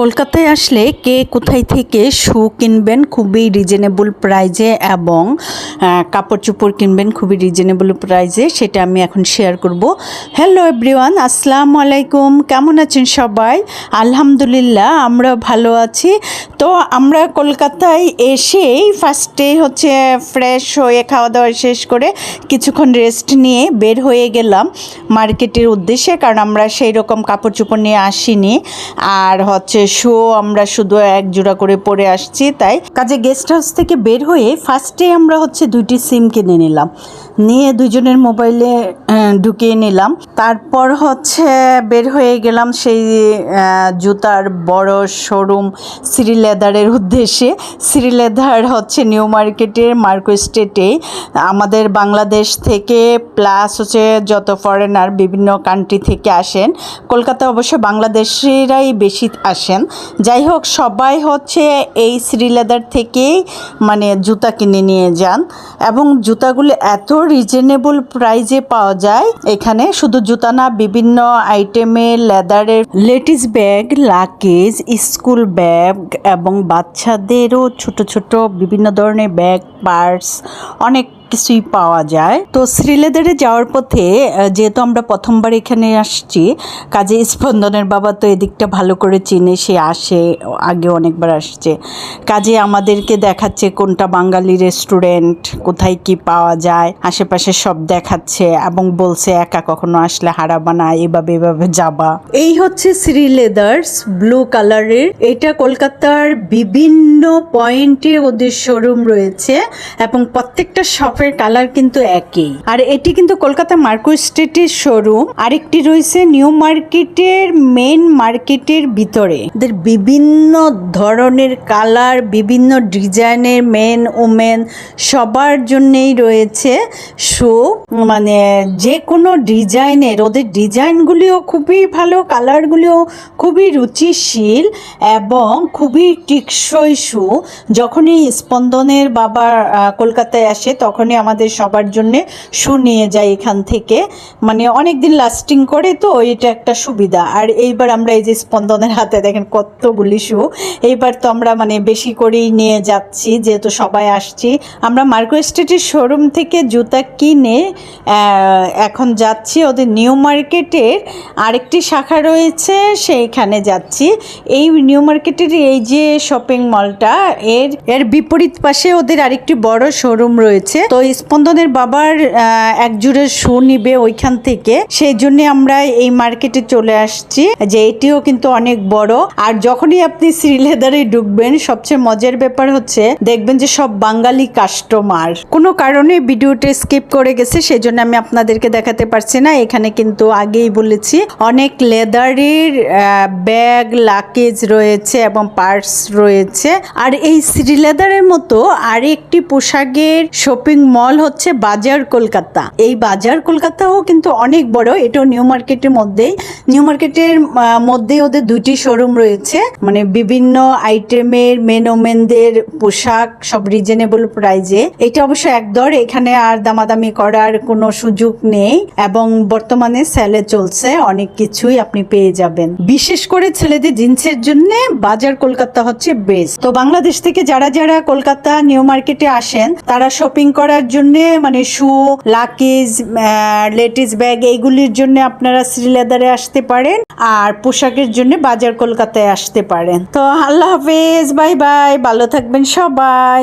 কলকাতায় আসলে কে কোথায় থেকে শু কিনবেন খুবই রিজনেবল প্রাইজে এবং কাপড় চোপড় কিনবেন খুবই রিজনেবল প্রাইজে সেটা আমি এখন শেয়ার করব। হ্যালো এভরিওয়ান আসসালামু আলাইকুম, কেমন আছেন সবাই? আলহামদুলিল্লাহ, আমরা ভালো আছি। তো আমরা কলকাতায় এসেই ফার্স্টে হচ্ছে ফ্রেশ হয়ে খাওয়া দাওয়া শেষ করে কিছুক্ষণ রেস্ট নিয়ে বের হয়ে গেলাম মার্কেটের উদ্দেশ্যে, কারণ আমরা সেই রকম কাপড় চোপড় নিয়ে আসিনি। আর হচ্ছে শো আমরা শুধু এক জোড়া করে পরে আসছি, তাই। কাজে গেস্ট হাউস থেকে বের হয়ে ফার্স্টে আমরা হচ্ছে দুইটি সিম কিনে নিলাম। নিয়ে দুজনের মোবাইলে ঢুকিয়ে নিলাম। তারপর হচ্ছে বের হয়ে গেলাম সেই জুতার বড় শোরুম শ্রী লেদারের উদ্দেশ্যে। শ্রী লেদার হচ্ছে নিউ মার্কেটের মার্কো স্টেটে। আমাদের বাংলাদেশ থেকে প্লাস হচ্ছে যত ফরেনার বিভিন্ন কান্ট্রি থেকে আসেন কলকাতা অবশ্য বাংলাদেশিরাই বেশি আসেন। যাই হোক, সবাই হচ্ছে এই শ্রী লেদার থেকেই মানে জুতা কিনে নিয়ে যান। এবং জুতাগুলো এত রিজনেবল প্রাইজে পাওয়া যায়। এখানে শুধু জুতা না, বিভিন্ন আইটেমে লেদারের ladies bag luggage school bag এবং বাচ্চাদেরও ছোট ছোট বিভিন্ন ধরনের ব্যাগ পার্স অনেক কিছুই পাওয়া যায়। তো শ্রীলেদারে যাওয়ার পথে যেহেতু আমরা প্রথমবার এখানে আসছি, কাজে স্পন্দনের বাবা তো এদিকটা ভালো করে চিনে, সে আসে, আগে অনেকবার আসছে। কাজে আমাদেরকে দেখাচ্ছে কোনটা বাঙালি রেস্টুরেন্ট কোথায় কি পাওয়া যায়, আশেপাশে সব দেখাচ্ছে এবং বলছে একা কখনো আসলে হারাবা না এভাবে এভাবে যাবা। এই হচ্ছে শ্রীলেদার্স ব্লু কালারের। এটা কলকাতার বিভিন্ন পয়েন্টে ওদের শোরুম রয়েছে এবং প্রত্যেকটা শপের কালার কিন্তু একই। আর এটি কিন্তু কলকাতা মার্কো স্ট্রিটের শোরুম। আরেকটি রয়েছে নিউ মার্কেটের মেন মার্কেটের ভিতরে। এদের বিভিন্ন ধরনের কালার, বিভিন্ন ডিজাইনের মেন ওমেন সবার জন্যই রয়েছে শো। মানে যে কোনো ডিজাইনের, ওদের ডিজাইনগুলিও খুবই ভালো, কালারগুলিও খুবই রুচিশীল এবং খুবই টিকসই শু। যখনই স্পন্দনের বাবা কলকাতায় আসে তখনই আমাদের সবার জন্য শু নিয়ে যায় এখান থেকে। মানে অনেক দিন লাস্টিং করে তো এটা একটা সুবিধা। আর এইবার আমরা এই যে স্পন্দনের হাতে দেখেন কতগুলি শু। এইবার তো আমরা মানে বেশি করেই নিয়ে যাচ্ছি, যেহেতু সবাই আসছি। আমরা মার্কো স্ট্রিটের শোরুম থেকে জুতা কিনে এখন যাচ্ছি ওদের নিউ মার্কেটের আরেকটি শাখা রয়েছে, সেইখানে যাচ্ছি। এই নিউ মার্কেটের এই যে শপিং মলটা এর এর বিপরীত পাশে ওদের আরেকটি বড় শোরুম রয়েছে। তো স্পন্দনের বাবার আহ, এক জোড়ে শু নিবে ওইখান থেকে। সেই জন্য আমরা এই মার্কেটে চলে আসছি যে এটিও কিন্তু অনেক বড়। আর যখনই আপনি শ্রীলেদারে ঢুকবেন সবচেয়ে মজার ব্যাপার হচ্ছে দেখবেন যে সব বাঙালি কাস্টমার কোনো কারণে ভিডিওটা স্কিপ করে গেছে সেই জন্য আমি আপনাদেরকে দেখাতে পারছি না। এখানে কিন্তু আগেই বলেছি অনেক লেদারের ব্যাগ লাকেজ রয়েছে এবং পার্স রয়েছে। আর এই শ্রী লেদারের মতো আরেকটি পোশাকের শপিং মল হচ্ছে বাজার কলকাতা। এই বাজার কলকাতাও কিন্তু অনেক বড়, এটাও নিউ মার্কেটের মধ্যেই। নিউ মার্কেটের মধ্যে ওদের দুটি শোরুম রয়েছে। মানে বিভিন্ন আইটেমের মেন ওমেনদের পোশাক, সব রিজনেবল প্রাইজে এটা অবশ্য একদর এখানে আর দামাদামি করার কোনো সুযোগ নেই। এবং বর্তমানে সেলে চলছে, অনেক কিছুই আপনি পেয়ে যাবেন। বিশেষ করে ছেলেদের জিন্সের জন্য বাজার কলকাতা হচ্ছে বেস্ট তো বাংলাদেশ থেকে যারা যারা কলকাতা নিউ মার্কেটে আসেন, তারা শপিং করার জন্য মানে শু লাকেজ লেটেস্ট ব্যাগ এইগুলির জন্য আপনারা শ্রীলেদারে আসতে পারেন আর পোশাকের জন্য বাজার কলকাতায় আসতে পারেন। তো আল্লাহ হাফেজ, বাই বাই, ভালো থাকবেন সবাই।